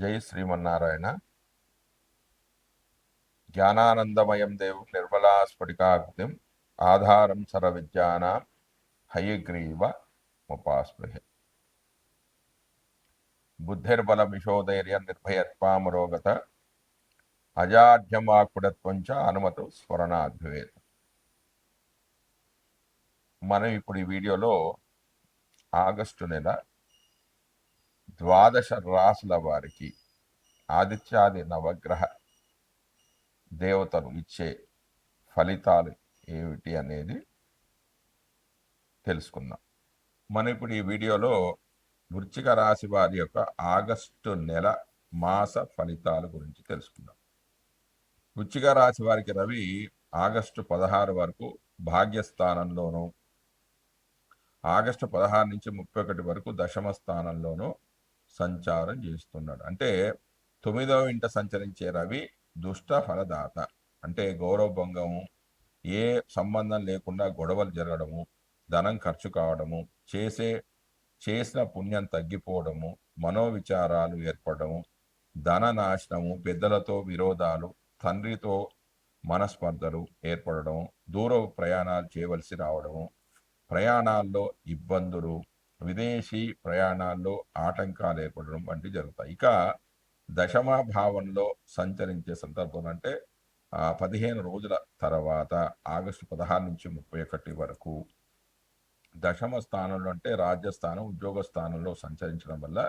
జై శ్రీమన్నారాయణ. జ్ఞానానందమయం దేవు నిర్మలా స్ఫటికాకృతిం ఆధారం సర విద్యానాం హయగ్రీవ ముపాస్పృహే. బుద్ధిర్బలమిషోధైర్య నిర్భయత్వామరోగత అజాఢ్యమాకుడత్వం చ అనుమతు స్మరణాద్భవేత్ మనం ఇప్పుడు ఈ వీడియోలో ఆగస్టు నెల ద్వాదశ రాసుల వారికి ఆదిత్యాది నవగ్రహ దేవతలు ఇచ్చే ఫలితాలు ఏమిటి అనేది తెలుసుకుందాం. మనం ఇప్పుడు ఈ వీడియోలో వృచ్చిక రాశి వారి యొక్క ఆగస్టు నెల మాస ఫలితాల గురించి తెలుసుకుందాం. వృచ్చిక రాశి వారికి రవి ఆగస్టు పదహారు వరకు భాగ్యస్థానంలోనూ ఆగస్టు పదహారు నుంచి ముప్పై ఒకటి వరకు దశమ స్థానంలోనూ సంచారం చేస్తున్నాడు. అంటే తొమ్మిదవ ఇంట సంచరించే రవి దుష్ట ఫలదాత. అంటే గౌరవభంగము ఏ సంబంధం లేకుండా గొడవలు జరగడము ధనం ఖర్చు కావడము చేసే చేసిన పుణ్యం తగ్గిపోవడము మనోవిచారాలు ఏర్పడము ధన నాశనము పెద్దలతో విరోధాలు తండ్రితో మనస్పర్ధలు ఏర్పడడం దూర ప్రయాణాలు చేయవలసి రావడము ప్రయాణాల్లో ఇబ్బందులు విదేశీ ప్రయాణాల్లో ఆటంకాలు ఏర్పడడం వంటివి జరుగుతాయి. ఇక దశమ భావంలో సంచరించే సందర్భం అంటే పదిహేను రోజుల తర్వాత ఆగస్టు పదహారు నుంచి ముప్పై ఒకటి వరకు దశమ స్థానంలో అంటే రాజ్యస్థానం ఉద్యోగ స్థానంలో సంచరించడం వల్ల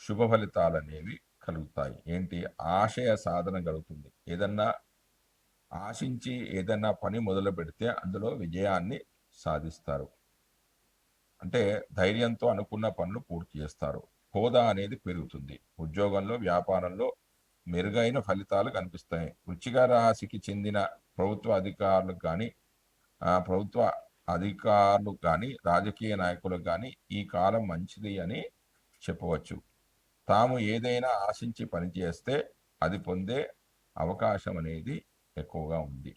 శుభ ఫలితాలు అనేవి కలుగుతాయి. ఏంటి? ఆశయ సాధన కలుగుతుంది. ఏదన్నా ఆశించి ఏదన్నా పని మొదలు పెడితే అందులో విజయాన్ని సాధిస్తారు. అంటే ధైర్యంతో అనుకున్న పనులు పూర్తి చేస్తారు. హోదా అనేది పెరుగుతుంది. ఉద్యోగంలో వ్యాపారంలో మెరుగైన ఫలితాలు కనిపిస్తాయి. వృచ్చిక రాశికి చెందిన ప్రభుత్వ అధికారులకు కానీ ప్రభుత్వ అధికారులు కానీ రాజకీయ నాయకులకు కానీ ఈ కాలం మంచిది అని చెప్పవచ్చు. తాము ఏదైనా ఆశించి పనిచేస్తే అది పొందే అవకాశం అనేది ఎక్కువగా ఉంది.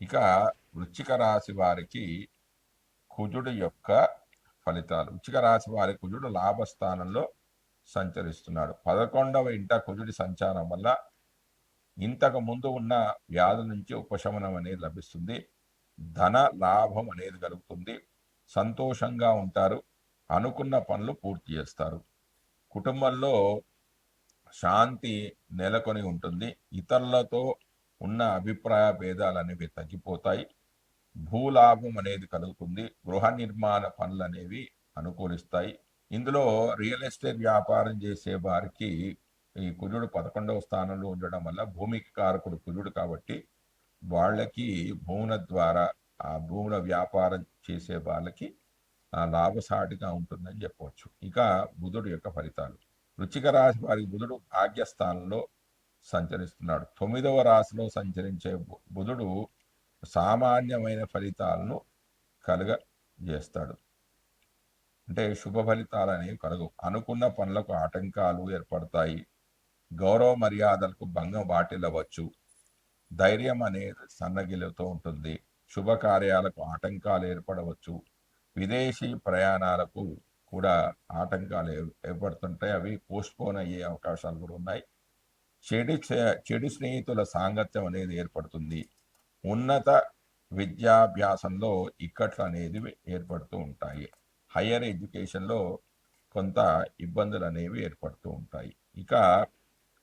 ఇక వృచ్చిక రాశి వారికి కుజుడు యొక్క ఫలితాలు. వృచ్చిక రాశి వారి కుజుడు లాభస్థానంలో సంచరిస్తున్నాడు. పదకొండవ ఇంట కుజుడి సంచారం వల్ల ఇంతకు ముందు ఉన్న వ్యాధి నుంచి ఉపశమనం అనేది లభిస్తుంది. ధన లాభం అనేది కలుగుతుంది. సంతోషంగా ఉంటారు. అనుకున్న పనులు పూర్తి చేస్తారు. కుటుంబంలో శాంతి నెలకొని ఉంటుంది. ఇతరులతో ఉన్న అభిప్రాయ భేదాలు అనేవి తగ్గిపోతాయి. భూలాభం అనేది కలుగుతుంది. గృహ నిర్మాణ పనులు అనేవి అనుకూలిస్తాయి. ఇందులో రియల్ ఎస్టేట్ వ్యాపారం చేసే వారికి ఈ కుజుడు పదకొండవ స్థానంలో ఉండడం వల్ల భూమికి కారకుడు కుజుడు కాబట్టి వాళ్ళకి భూముల ద్వారా ఆ భూముల వ్యాపారం చేసే వాళ్ళకి లాభసాటిగా ఉంటుందని చెప్పవచ్చు. ఇక బుధుడు యొక్క ఫలితాలు. రుచిక రాశి వారికి బుధుడు భాగ్యస్థానంలో సంచరిస్తున్నాడు. తొమ్మిదవ రాశిలో సంచరించే బుధుడు సామాన్యమైన ఫలితాలను కలుగజేస్తాడు. అంటే శుభ ఫలితాలు అనేవి కలగవు. అనుకున్న పనులకు ఆటంకాలు ఏర్పడతాయి. గౌరవ మర్యాదలకు భంగం వాటిల్లవచ్చు. ధైర్యం అనేది సన్నగిలుతూ ఉంటుంది. శుభకార్యాలకు ఆటంకాలు ఏర్పడవచ్చు. విదేశీ ప్రయాణాలకు కూడా ఆటంకాలు ఏర్పడుతుంటాయి. అవి పోస్ట్పోన్ అయ్యే అవకాశాలు కూడా ఉన్నాయి. చెడు చెడు స్నేహితుల సాంగత్యం అనేది ఏర్పడుతుంది. ఉన్నత విద్యాభ్యాసంలో ఇక్కట్లు అనేది ఏర్పడుతూ ఉంటాయి. హయ్యర్ ఎడ్యుకేషన్లో కొంత ఇబ్బందులు అనేవి ఏర్పడుతూ ఉంటాయి. ఇక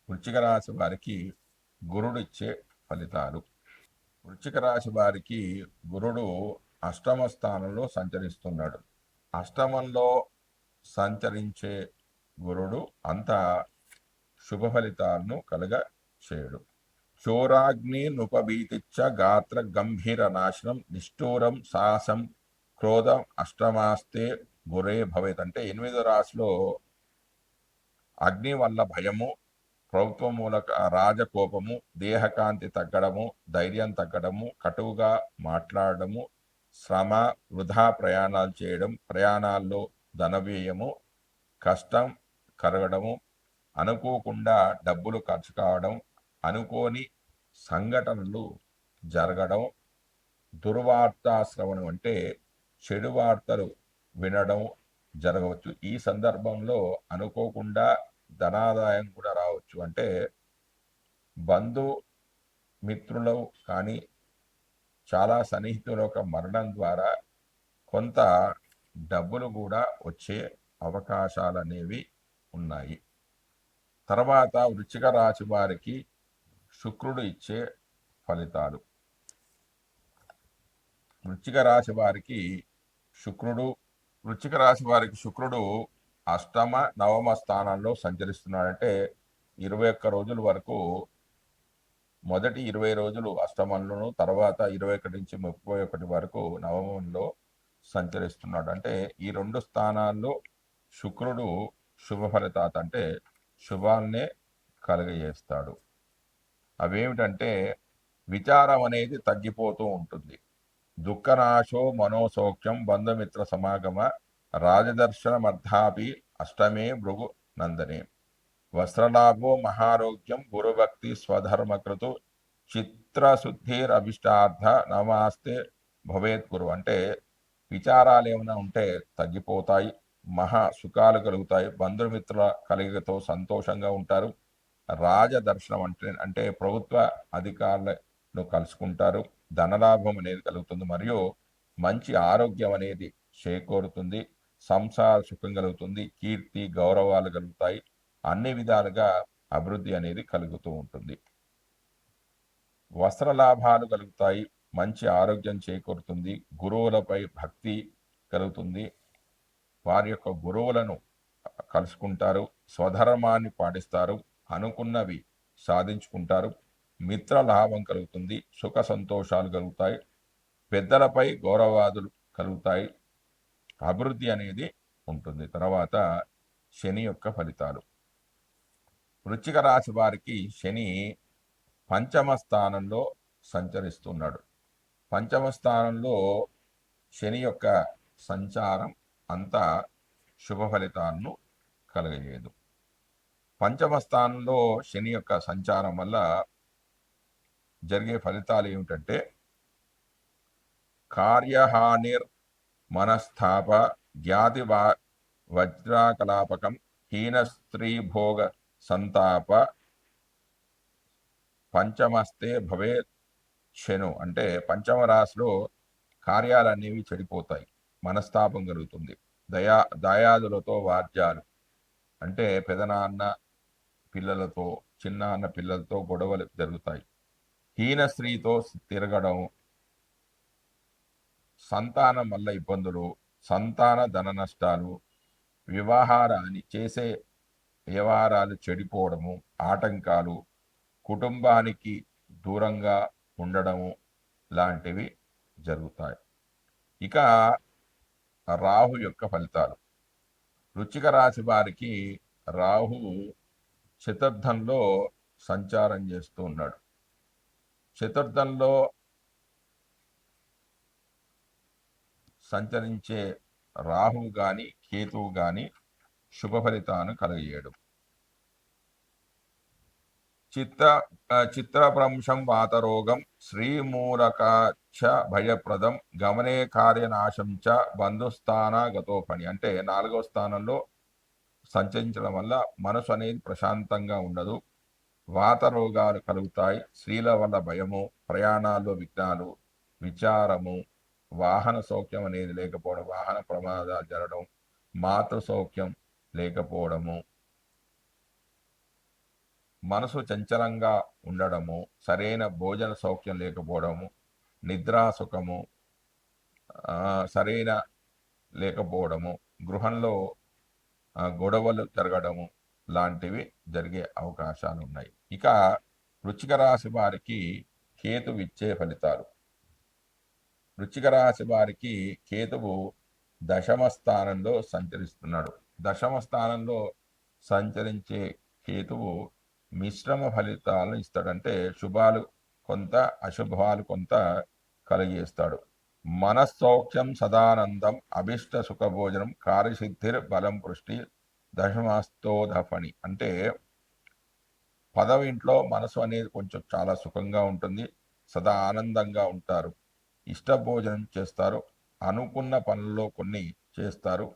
వృచ్చిక రాశి వారికి గురుడు ఇచ్చే ఫలితాలు. వృచ్చిక రాశి వారికి గురుడు అష్టమ స్థానంలో సంచరిస్తున్నాడు. అష్టమంలో సంచరించే గురుడు అంత శుభ ఫలితాలను కలగ చేయడు చోరాగ్నినుపభీతిచ్చ గాత్ర గంభీర నాశనం నిష్ఠూరం సాహసం క్రోధం అష్టమాస్తే గురే భవేత్. అంటే ఎనిమిదో రాశిలో అగ్ని వల్ల భయము ప్రభుత్వం మూలక రాజకోపము దేహకాంతి తగ్గడము ధైర్యం తగ్గడము కటువుగా మాట్లాడడము శ్రమ వృధా ప్రయాణాలు చేయడం ప్రయాణాల్లో ధనవ్యయము కష్టం కరగడము అనుకోకుండా డబ్బులు ఖర్చు కావడం అనుకోని సంఘటనలు జరగడం దుర్వార్తాశ్రవణం అంటే చెడు వార్తలు వినడం జరగవచ్చు. ఈ సందర్భంలో అనుకోకుండా ధనాదాయం కూడా రావచ్చు. అంటే బంధు మిత్రులు కానీ చాలా సన్నిహితుల యొక్క మరణం ద్వారా కొంత డబ్బులు కూడా వచ్చే అవకాశాలు అనేవి ఉన్నాయి. తర్వాత వృచ్చిక రాశి వారికి శుక్రుడు ఇచ్చే ఫలితాలు. వృచ్చిక రాశి వారికి శుక్రుడు వృచ్చిక రాశి వారికి శుక్రుడు అష్టమ నవమ స్థానాల్లో సంచరిస్తున్నాడంటే ఇరవై ఒక్క రోజుల వరకు మొదటి ఇరవై రోజులు అష్టమంలోను తర్వాత ఇరవై ఒకటి నుంచి ముప్పై ఒకటి వరకు నవమంలో సంచరిస్తున్నాడు. అంటే ఈ రెండు స్థానాల్లో శుక్రుడు శుభ ఫలితాత అంటే శుభాన్నే కలుగజేస్తాడు. అవేమిటంటే విచారం అనేది తగ్గిపోతూ ఉంటుంది. దుఃఖనాశో మనోసౌఖ్యం బంధుమిత్ర సమాగమ రాజదర్శనమర్థాపి అష్టమే భృగు నందనే. వస్త్రలాభో మహారోగ్యం గురుభక్తి స్వధర్మకృతు చిత్రశుద్ధిరభిష్టార్థ నమాస్తే భవేత్ గురు. అంటే విచారాలు ఏమైనా ఉంటే తగ్గిపోతాయి మహా సుఖాలు కలుగుతాయి బంధుమిత్రుల కలిగతో సంతోషంగా ఉంటారు. రాజదర్శనం అంటే అంటే ప్రభుత్వ అధికారులను కలుసుకుంటారు. ధనలాభం అనేది కలుగుతుంది. మరియు మంచి ఆరోగ్యం అనేది చేకూరుతుంది. సంసార సుఖం కలుగుతుంది. కీర్తి గౌరవాలు కలుగుతాయి. అన్ని విధాలుగా అభివృద్ధి అనేది కలుగుతూ ఉంటుంది. వస్త్ర లాభాలు కలుగుతాయి. మంచి ఆరోగ్యం చేకూరుతుంది. గురువులపై భక్తి కలుగుతుంది. వారి యొక్క గురువులను కలుసుకుంటారు. స్వధర్మాన్ని పాటిస్తారు. అనుకున్నవి సాధించుకుంటారు. మిత్ర లాభం కలుగుతుంది. సుఖ సంతోషాలు కలుగుతాయి. పెద్దలపై గౌరవాదులు కలుగుతాయి. అభివృద్ధి అనేది ఉంటుంది. తర్వాత శని యొక్క ఫలితాలు. వృచ్చిక రాశి వారికి శని పంచమ స్థానంలో సంచరిస్తున్నాడు. పంచమ స్థానంలో శని యొక్క సంచారం అంత శుభ ఫలితాలను కలగజేయదు. పంచమ స్థానంలో శని యొక్క సంచారం వల్ల జరిగే ఫలితాలు ఏమిటంటే కార్యహానిర్ మనస్థాప జ్ఞాతి వజ్రాకలాపకం హీన స్త్రీ భోగ సంతాప పంచమస్తే భవే శను. అంటే పంచమ రాశిలో కార్యాలనేవి చెడిపోతాయి. మనస్తాపం కలుగుతుంది. దయా దయాదులతో వాద్యాలు. అంటే పెదనాన్న పిల్లలతో చిన్నాన్న పిల్లలతో గొడవలు జరుగుతాయి. హీన స్త్రీతో తిరగడం సంతానం వల్ల ఇబ్బందులు సంతాన ధన నష్టాలు వివాహారాన్ని చేసే వ్యవహారాలు చెడిపోవడము ఆటంకాలు కుటుంబానికి దూరంగా ఉండడము లాంటివి జరుగుతాయి. ఇక రాహు యొక్క ఫలితాలు. వృచ్చిక రాశి వారికి రాహు చతుర్థంలో సంచారం చేస్తూ ఉన్నాడు. చతుర్థంలో సంచరించే రాహువు కానీ కేతువు కానీ శుభ ఫలితాన్ని కలగజేయడు. చిత్త చిత్రభ్రంశం వాతరోగం శ్రీమూలకాచ భయప్రదం గమనే కార్యనాశం చ బంధుస్థాన గతోపణి అంటే నాలుగవ స్థానంలో సంచరించడం వల్ల మనసు అనేది ప్రశాంతంగా ఉండదు. వాత రోగాలు కలుగుతాయి. స్త్రీల వల్ల భయము ప్రయాణాల్లో విఘ్నాలు విచారము వాహన సౌఖ్యం అనేది లేకపోవడం వాహన ప్రమాదాలు జరగడం మాతృ సౌఖ్యం లేకపోవడము మనసు చంచలంగా ఉండడము సరైన భోజన సౌఖ్యం లేకపోవడము నిద్రా సుఖము సరైన లేకపోవడము గృహంలో గొడవలు జరగడము లాంటివి జరిగే అవకాశాలు ఉన్నాయి ఇక వృచ్చిక రాశి వారికి కేతు ఇచ్చే ఫలితాలు. వృచ్చిక రాశి వారికి కేతువు దశమ స్థానంలో సంచరిస్తున్నాడు. దశమ స్థానంలో సంచరించే కేతువు మిశ్రమ ఫలితాలను ఇస్తాడంటే శుభాలు కొంత అశుభాలు కొంత కలిగేస్తాడు. మనస్సౌఖ్యం సదానందం అభిష్ట సుఖభోజనం కార్యసిద్ధిర్ బలం పుష్టి దశమాస్తోధఫణి అంటే పదవింట్లో మనసు అనేది కొంచెం చాలా సుఖంగా ఉంటుంది సదా ఆనందంగా ఉంటారు ఇష్ట భోజనం చేస్తారు అనుకున్న పనుల్లో కొన్ని చేస్తారు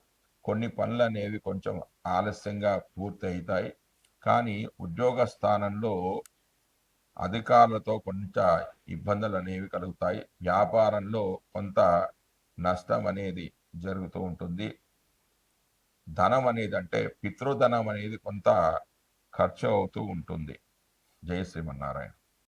కొన్ని పనులు అనేవి కొంచెం ఆలస్యంగా పూర్తి అవుతాయి కానీ ఉద్యోగ స్థానంలో అధికారులతో కొంత ఇబ్బందులు అనేవి కలుగుతాయి. వ్యాపారంలో కొంత నష్టం అనేది జరుగుతూ ఉంటుంది. ధనం అనేది అంటే పితృధనం అనేది కొంత ఖర్చు అవుతూ ఉంటుంది. జయ శ్రీమన్నారాయణ.